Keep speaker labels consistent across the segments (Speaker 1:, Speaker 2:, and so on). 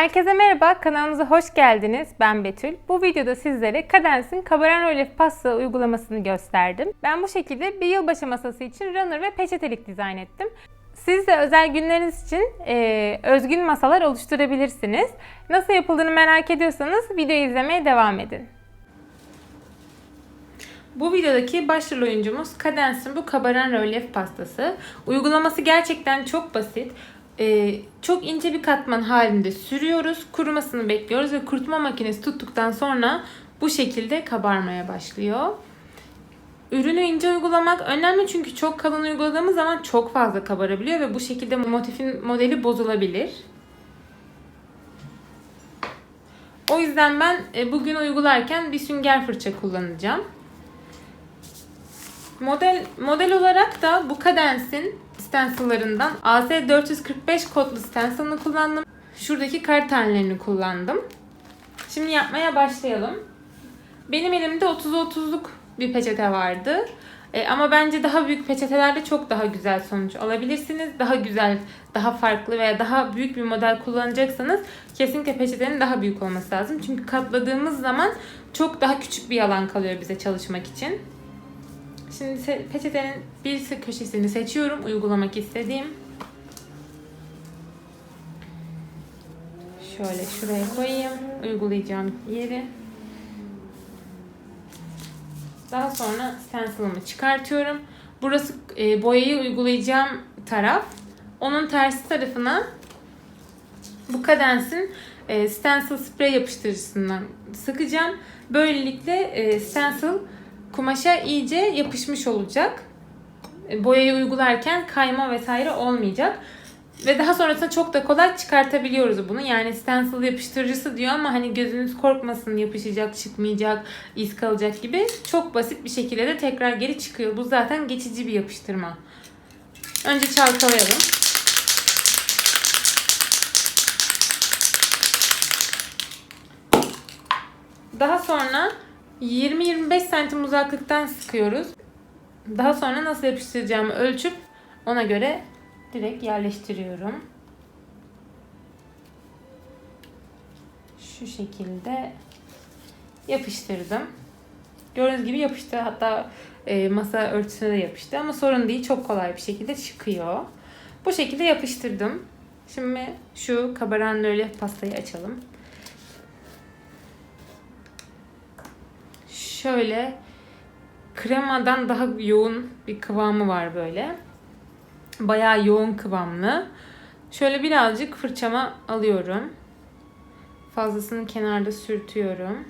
Speaker 1: Herkese merhaba, kanalımıza hoş geldiniz. Ben Betül. Bu videoda sizlere Cadenz'in kabaran rölyef pasta uygulamasını gösterdim. Ben bu şekilde bir yılbaşı masası için runner ve peçetelik dizayn ettim. Siz de özel günleriniz için e, özgün masalar oluşturabilirsiniz. Nasıl yapıldığını merak ediyorsanız videoyu izlemeye devam edin. Bu videodaki başrol oyuncumuz Cadence'in bu kabaran rölyef pastası. Uygulaması gerçekten çok basit. Ee, çok ince bir katman halinde sürüyoruz. Kurumasını bekliyoruz ve kurutma makinesi tuttuktan sonra bu şekilde kabarmaya başlıyor. Ürünü ince uygulamak önemli çünkü çok kalın uyguladığımız zaman çok fazla kabarabiliyor ve bu şekilde motifin modeli bozulabilir. O yüzden ben e, bugün uygularken bir sünger fırça kullanacağım. Model model olarak da bu Cadence'in stencil'larından AS445 kodlu stencil'ını kullandım. Şuradaki kar tanelerini kullandım. Şimdi yapmaya başlayalım. Benim elimde 30'a 30'luk bir peçete vardı. E, ama bence daha büyük peçetelerle çok daha güzel sonuç alabilirsiniz. Daha güzel, daha farklı veya daha büyük bir model kullanacaksanız kesinlikle peçetenin daha büyük olması lazım. Çünkü katladığımız zaman çok daha küçük bir alan kalıyor bize çalışmak için. Şimdi peçetenin bir köşesini seçiyorum uygulamak istediğim. Şöyle şuraya koyayım. Uygulayacağım yeri. Daha sonra stencil'ımı çıkartıyorum. Burası e, boyayı uygulayacağım taraf. Onun tersi tarafına bu Cadence'in e, stencil sprey yapıştırıcısından sıkacağım. Böylelikle e, stencil kumaşa iyice yapışmış olacak. E, Boyayı uygularken kayma vesaire olmayacak. Ve daha sonrasında çok da kolay çıkartabiliyoruz bunu. Yani stencil yapıştırıcısı diyor ama hani gözünüz korkmasın yapışacak, çıkmayacak, iz kalacak gibi. Çok basit bir şekilde de tekrar geri çıkıyor. Bu zaten geçici bir yapıştırma. Önce çalkalayalım. Daha sonra 20-25 santim uzaklıktan sıkıyoruz. Daha sonra nasıl yapıştıracağımı ölçüp ona göre direkt yerleştiriyorum. Şu şekilde yapıştırdım. Gördüğünüz gibi yapıştı. Hatta e, masa örtüsüne de yapıştı ama sorun değil. Çok kolay bir şekilde çıkıyor. Bu şekilde yapıştırdım. Şimdi şu kabaran rölyef pastayı açalım. Şöyle kremadan daha yoğun bir kıvamı var böyle. Bayağı yoğun kıvamlı. Şöyle birazcık fırçama alıyorum. Fazlasını kenarda sürtüyorum.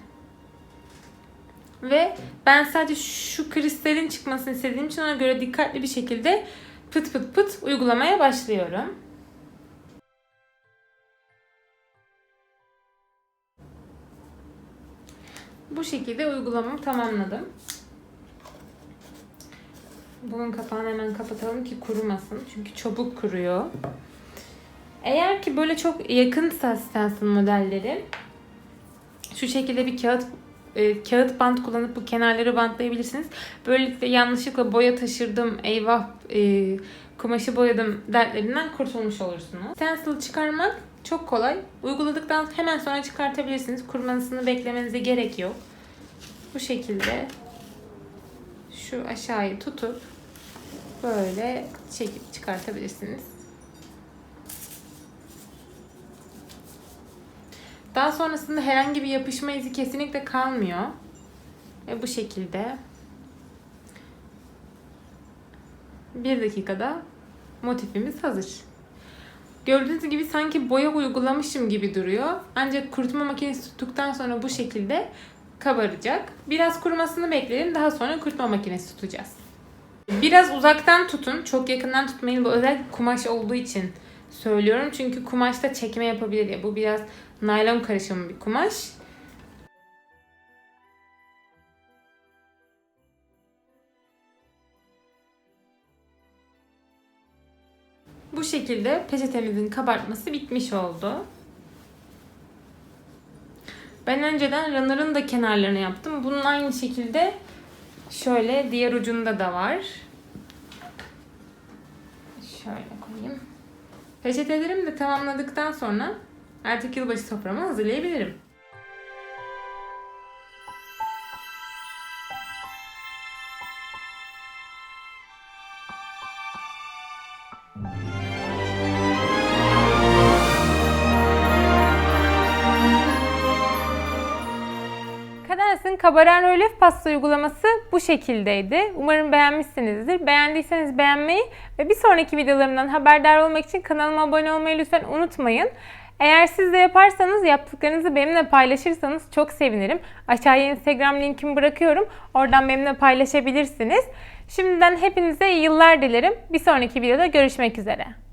Speaker 1: Ve ben sadece şu kristalin çıkmasını istediğim için ona göre dikkatli bir şekilde pıt pıt pıt uygulamaya başlıyorum. Bu şekilde uygulamamı tamamladım. Bunun kapağını hemen kapatalım ki kurumasın. Çünkü çabuk kuruyor. Eğer ki böyle çok yakınsa stencil modelleri şu şekilde bir kağıt e, kağıt bant kullanıp bu kenarları bantlayabilirsiniz. Böylelikle yanlışlıkla boya taşırdım, eyvah e, kumaşı boyadım dertlerinden kurtulmuş olursunuz. Stencil çıkarmak çok kolay. Uyguladıktan hemen sonra çıkartabilirsiniz. Kurumasını beklemenize gerek yok. Bu şekilde şu aşağıyı tutup böyle çekip çıkartabilirsiniz. Daha sonrasında herhangi bir yapışma izi kesinlikle kalmıyor. Ve bu şekilde bir dakikada motifimiz hazır. Gördüğünüz gibi sanki boya uygulamışım gibi duruyor. Ancak kurutma makinesi tuttuktan sonra bu şekilde kabaracak. Biraz kurumasını bekleyelim. Daha sonra kurutma makinesi tutacağız. Biraz uzaktan tutun. Çok yakından tutmayın. Bu özel kumaş olduğu için söylüyorum. Çünkü kumaşta çekme yapabilir ya. Bu biraz naylon karışımı bir kumaş. Bu şekilde peçetemizin kabartması bitmiş oldu. Ben önceden runner'ın da kenarlarını yaptım. Bunun aynı şekilde şöyle diğer ucunda da var. Şöyle koyayım. Peçetelerimi de tamamladıktan sonra Artık yılbaşı soframı hazırlayabilirim. Kabaran rölyef pasta uygulaması bu şekildeydi. Umarım beğenmişsinizdir. Beğendiyseniz beğenmeyi ve bir sonraki videolarımdan haberdar olmak için kanalıma abone olmayı lütfen unutmayın. Eğer siz de yaparsanız yaptıklarınızı benimle paylaşırsanız çok sevinirim. Aşağıya Instagram linkimi bırakıyorum. Oradan benimle paylaşabilirsiniz. Şimdiden hepinize iyi yıllar dilerim. Bir sonraki videoda görüşmek üzere.